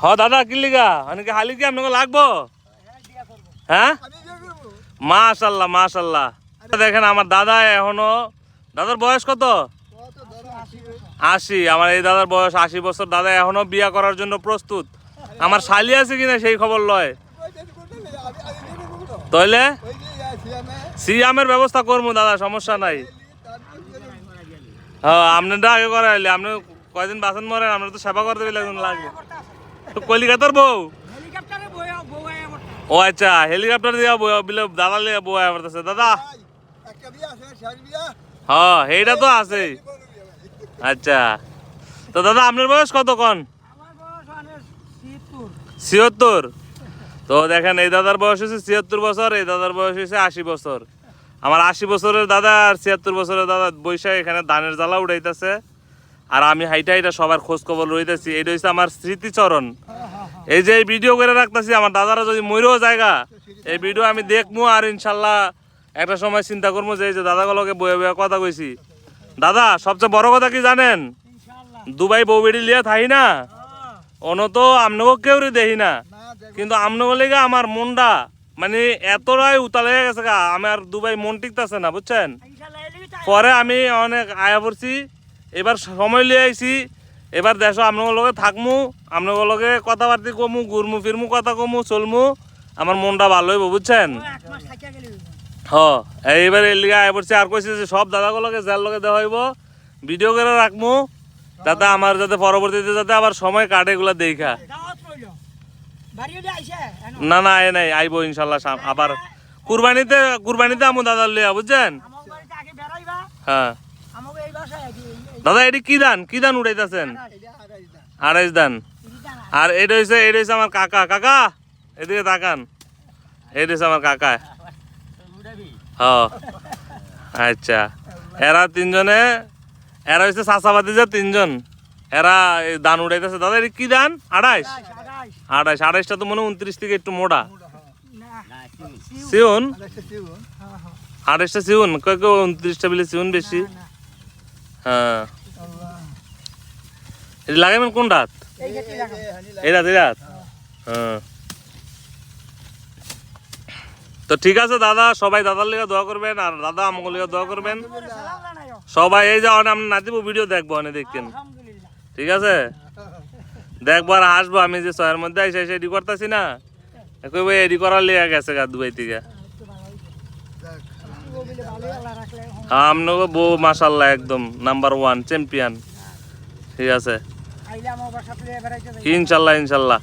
হ দাদা কি লিগা? অনেকে হালি কি আপনাকে লাগবো? হ্যাঁ? মাশাল্লাহ মাশাল্লাহ। দেখেন আমার দাদা এখনও দাদার বয়স কত? আশি। আমার এই দাদার বয়স আশি বছর। দাদা এখনও বিয়া করার জন্য প্রস্তুত। আমার শালি আছে কিনা সেই খবর লয়। তাইলে? সিয়ামের ব্যবস্থা করব দাদা সমস্যা নাই। হ্যাঁ আপনারটা আগে করা হইলে আপনি কয়দিন বাসন মরেন আপনার তো সেবা করতে একজন লাগবে। কলিকাতার বউ? ও আচ্ছা হেলিকপ্টার দিয়া বিলে দাদা লিয়া বউ পড়তেছে। দাদা! আছে, হ্যাঁ এইটা তো ভাই? আচ্ছা। তো দাদা আপনার বয়স কত কন? আমার ছিয়াত্তর। তো দেখেন এই দাদার বয়স হয়েছে ছিয়াত্তর বছর এই দাদার বয়স হয়েছে আশি বছর। আমার আশি বছরের দাদা আর ছিয়াত্তর বছরের দাদা বৈশাখ এখানে ধানের জ্বালা উঠাইতেছে। আর আমি হাইটা হাইটা সবার খোঁজ খবর রইতেছি এটা হচ্ছে আমার স্মৃতিচরণ। এই যে এই ভিডিও করে রাখতেছি আমার দাদারা যদি মরেও জায়গা এই ভিডিও আমি দেখব আর ইনশাল্লাহ একটা সময় চিন্তা করব যে এই যে দাদাগুলোকে বয়ে বয়ে কথা কইছি। দাদা সবচেয়ে বড় কথা কি জানেন? দুবাই বউ বেড়ি লিয়া থাই না। অন তো আমনগো কেউ দেখি না। কিন্তু আমনগো লেগে আমার মনটা মানে এতটাই উতাল হয়ে গেছে গা। আমার দুবাই মন টিকতেছে না বুঝছেন? পরে আমি অনেক আয়া পড়ছি। এবার সময় লিয়ে আইছি। এবার দেশ আপনার লগে থাকমু আপনার লগে কথাবার্তি কমু ঘুরমু ফিরমু কথা কমু চলমু। আমার মনটা ভালো হইব বুঝছেন? হ এইবার এর লিগে আয়া পড়ছি আর কইছি যে সব দাদাগুলোকে যার লগে দেওয়া হইব ভিডিও করে রাখমু যাতে আমার যাতে পরবর্তীতে যাতে আবার সময় কাটে এগুলা দেখা। না না এ নাই আইবো ইনশাল্লাহ আবার কুরবানিতে কুরবানিতে আমু দাদা লিয়া বুঝছেন? হ্যাঁ। দাদা এটি কি দান কি দান উঠাইতেছেন। আড়াইশ দান আর এটা হচ্ছে এটা হচ্ছে আমার কাকা। কাকা এদিকে তাকান। এটা হচ্ছে আমার কাকা। হ আচ্ছা। এরা তিনজনে এরা হচ্ছে চাষাবাদি যে তিনজন। এরা দান উঠাইতেছে দাদা এটা কি দান আড়াইশ। আড়াইশ। আড়াইশটা তো মনে হয় উনত্রিশ থেকে একটু মোটা। সিউন। হ্যাঁ, হ্যাঁ। আড়াইশটা সিউন? কয় কেউ উনত্রিশটা বিলে সিউন বেশি। হ্যাঁ। এটা কোন রাত এই রাত এই রাত হ্যাঁ তো ঠিক আছে দাদা, সবাই দাদার লিগে দোয়া করবেন আর দাদা আমাকে লিগে দোয়া করবেন। সবাই এই যে অনেক নাতিব ভিডিও দেখব অনেক দেখছেন ঠিক আছে দেখব আর হাসবো, আমি যে শহরের মধ্যে এসে এসে এডি করতেছি না কইবো এডি করার লিগে গেছে গা দুবাই থেকে। হ্যাঁ। আপনাকে বউ মাশাল্লাহ একদম নাম্বার ওয়ান চ্যাম্পিয়ন ঠিক আছে। ইনশাল্লাহ ইনশাল্লাহ